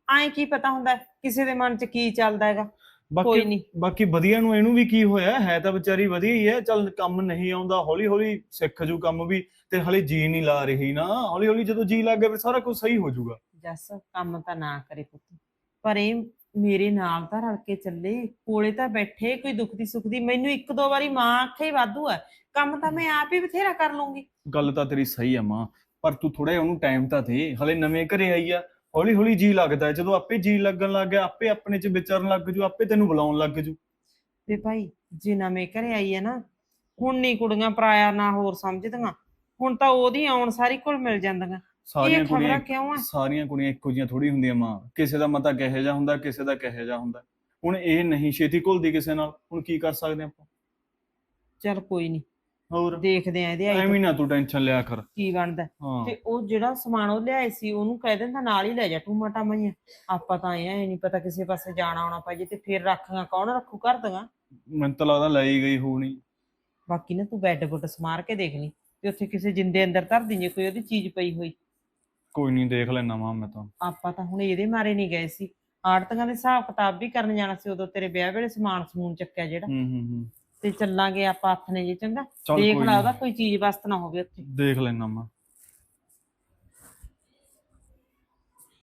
ਐਂ ਕੀ ਪਤਾ ਹੁੰਦਾ ਹੈ, ਕਿਸੇ ਦੇ ਮਨ 'ਚ ਕੀ ਚੱਲਦਾ ਹੈਗਾ? ਕੋਈ ਬਾਕੀ ਨਹੀਂ। ਬਾਕੀ ਵਧੀਆ ਨੂੰ ਇਹਨੂੰ ਵੀ ਕੀ ਹੋਇਆ? ਹੈ ਤਾਂ ਵਿਚਾਰੀ ਵਧੀਆ ਹੀ ਹੈ। ਚੱਲ ਕੰਮ ਨਹੀਂ ਆਉਂਦਾ। ਹੌਲੀ ਹੌਲੀ ਸਿੱਖ ਜੂ ਕੰਮ ਵੀ। ਤੇ ਹਲੇ ਜੀ ਨਹੀਂ ਲਾ ਰਹੀ ਨਾ। ਹੌਲੀ ਹੌਲੀ ਜਦੋਂ ਜੀ ਲੱਗ ਗਿਆ ਫਿਰ ਸਾਰਾ ਕੁਝ ਸਹੀ ਹੋ ਜਾਊਗਾ। ਜੱਸ ਕੰਮ ਤਾਂ ਨਾ ਕਰੇ ਪੁੱਤ। ਪਰ ਇਹ ਮੇਰੇ ਨਾਲ ਤਾਂ ਰਲ ਕੇ ਚੱਲੇ। ਕੋਲੇ ਤਾਂ ਬੈਠੇ ਕੋਈ ਦੁੱਖ ਦੀ ਸੁੱਖ ਦੀ। ਮੈਨੂੰ ਇੱਕ ਦੋ ਵਾਰੀ ਮਾਂ ਆਖੇ ਵਾਧੂ ਹੈ ਕੰਮ ਤਾਂ ਮੈਂ ਆਪ ਹੀ ਬਥੇਰਾ ਕਰ ਲੂੰਗੀ ਗੱਲ ਤਾਂ ਤੇਰੀ ਸਹੀ ਆ ਮਾਂ ਪਰ ਤੂੰ ਥੋੜਾ ਉਹਨੂੰ ਟਾਈਮ ਤਾਂ ਦੇ। ਹਲੇ ਨਵੇਂ ਘਰੇ ਆਈ ਆ। ਹੌਲੀ ਹੌਲੀ ਜੀ ਲੱਗਦਾ ਹੈ। ਜਦੋਂ ਆਪੇ ਜੀ ਲੱਗਣ ਲੱਗ ਗਿਆ ਆਪੇ ਆਪਣੇ ਚ ਵਿਚਰਨ ਲੱਗ ਜੂ ਆਪੇ ਤੈਨੂੰ ਬੁਲਾਉਣ ਲੱਗ ਜੂ। ਵੀ ਭਾਈ ਜੇ ਨਵੇਂ ਘਰੇ ਆਈ ਹੈ ਨਾ ਹੁਣ ਨਹੀਂ ਕੁੜੀਆਂ ਪਰਾਇਆ ਨਾ ਹੋਰ ਸਮਝਦੀਆਂ। ਹੁਣ ਤਾਂ ਉਹਦੀ ਆਉਣ ਸਾਰੀ ਕੋਲ ਮਿਲ ਜਾਂਦੀਆਂ। ਸਾਰੀਆਂ ਇਹ ਖਬਰਾਂ ਕੁੜੀਆਂ ਕਿਉਂ ਆ? ਸਾਰੀਆਂ ਕੁੜੀਆਂ ਇੱਕੋ ਜਿਹੀਆਂ ਥੋੜੀ ਹੁੰਦੀਆਂ ਮਾਂ। ਕਿਸੇ ਦਾ ਮਤਾ ਕਿਹੋ ਜਿਹਾ ਹੁੰਦਾ ਕਿਸੇ ਦਾ ਕਿਹੋ ਜਿਹਾ ਹੁੰਦਾ। ਹੁਣ ਇਹ ਨਹੀਂ ਛੇਤੀ ਘੁਲਦੀ ਕਿਸੇ ਨਾਲ ਹੁਣ ਕੀ ਕਰ ਸਕਦੇ ਆਪਾਂ? ਚਲ ਕੋਈ ਨਹੀਂ। ਹੋਰ? ਦੇਖਦੇ ਆ ਇਹਦੇ ਆਈ ਐਵੇਂ ਨਾ ਤੂੰ ਟੈਨਸ਼ਨ ਲਿਆ ਕਰ। ਕੀ ਬਣਦਾ। ਹਾਂ। ਤੇ ਉਹ ਜਿਹੜਾ ਸਮਾਨ ਉਹ ਲਿਆਏ ਸੀ ਉਹਨੂੰ ਕਹਿ ਦਿੰਦਾ ਨਾਲ ਹੀ ਲੈ ਜਾ ਟੂਮਾ ਟਾਮਾ ਆਪਾਂ ਤਾਂ ਐ ਨਹੀਂ ਪਤਾ ਕਿਸੇ ਪਾਸੇ ਜਾਣਾ ਆਉਣਾ ਪੈ ਜੇ ਤੇ ਫਿਰ ਰੱਖਾਂ ਕੌਣ ਰੱਖੂ ਘਰ ਦੀਆਂ? ਮੈਨੂੰ ਤਾਂ ਲੱਗਦਾ ਲੈ ਹੀ ਗਈ ਹੋਣੀ। ਬਾਕੀ ਨਾ ਤੂੰ ਬੈੱਡ ਬੁੱਡ ਸਮਾਰ ਕੇ ਦੇਖ ਲਈ। ਤੇ ਉੱਥੇ ਕਿਸੇ ਜਿੰਦੇ ਅੰਦਰ ਧਰ ਦੀ ਜੇ ਕੋਈ ਉਹਦੀ ਚੀਜ਼ ਪਈ ਹੋਈ। ਕੋਈ ਨਹੀਂ ਦੇਖ ਲੈਣਾ ਮਾਂ ਮੈਂ ਤਾਂ। ਆਪਾਂ ਤਾਂ ਹੁਣ ਇਹਦੇ ਮਾਰੇ ਨਹੀਂ ਗਏ ਸੀ। ਆੜਤੀਆਂ ਦੇ ਹਿਸਾਬ ਕਿਤਾਬ ਵੀ ਕਰਨ ਜਾਣਾ ਸੀ ਉਦੋਂ ਤੇਰੇ ਵਿਆਹ ਵੇਲੇ ਸਮਾਨ ਸਮੂਨ ਚੱਕਿਆ ਜਿਹੜਾ। ਹੂੰ ਹੂੰ ਹੂੰ। ਤੇ ਚੱਲਾਂਗੇ ਆਪਾਂ ਨੇ ਜੀ ਚੰਗਾ। ਚੱਲ ਦੇਖ ਕੋਈ ਲਾ। ਉਹਦਾ ਕੋਈ ਚੀਜ਼ ਵਸਤ ਨਾ ਹੋਵੇ ਉੱਥੇ। ਦੇਖ ਲੈਣਾ ਮਾਂ